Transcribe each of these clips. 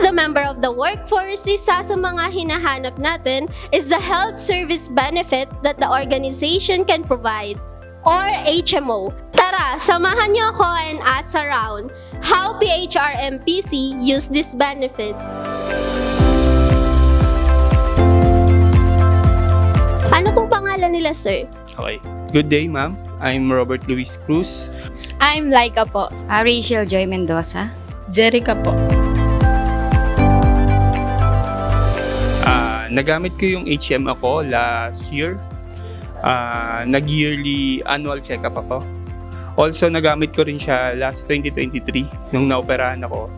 The member of the workforce, isa sa mga hinahanap natin is the health service benefit that the organization can provide or HMO. Tara, samahan niyo ako and ask around how PHRMPC use this benefit. Ano pong pangalan nila, sir? Okay. Good day, ma'am. I'm Robert Luis Cruz. I'm Laika po. Ah, Rachel Joy Mendoza. Jerica po. Nagamit ko yung HM ako last year. Ah, nag-yearly annual check-up ako. Also, nagamit ko rin siya last 2023 nung naoperahan ako.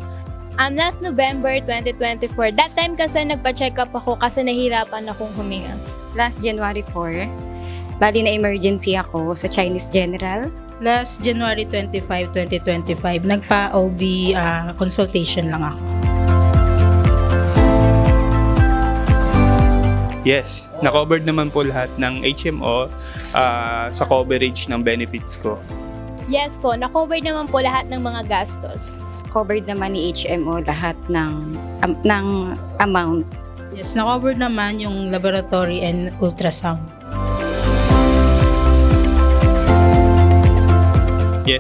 Um, last November 2024, that time kasi nagpa-check up ako kasi nahirapan akong huminga. Last January 4, bali na emergency ako sa Chinese General. Last January 25, 2025, nagpa-OB ah, consultation lang ako. Yes, na-covered naman po lahat ng HMO ah, sa coverage ng benefits ko. Yes po, na-cover naman po lahat ng mga gastos. Covered naman ni HMO lahat ng am- ng amount. Yes, na-cover naman yung laboratory and ultrasound.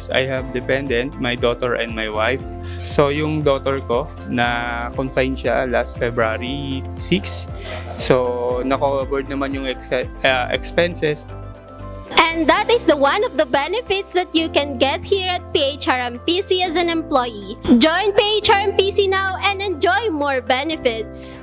Yes, I have dependent, my daughter and my wife. So, yung daughter ko, na confined siya last February 6. So, na-covered naman yung ex- ah, expenses. And that is the one of the benefits that you can get here at PHRMPC as an employee. Join PHRMPC now and enjoy more benefits.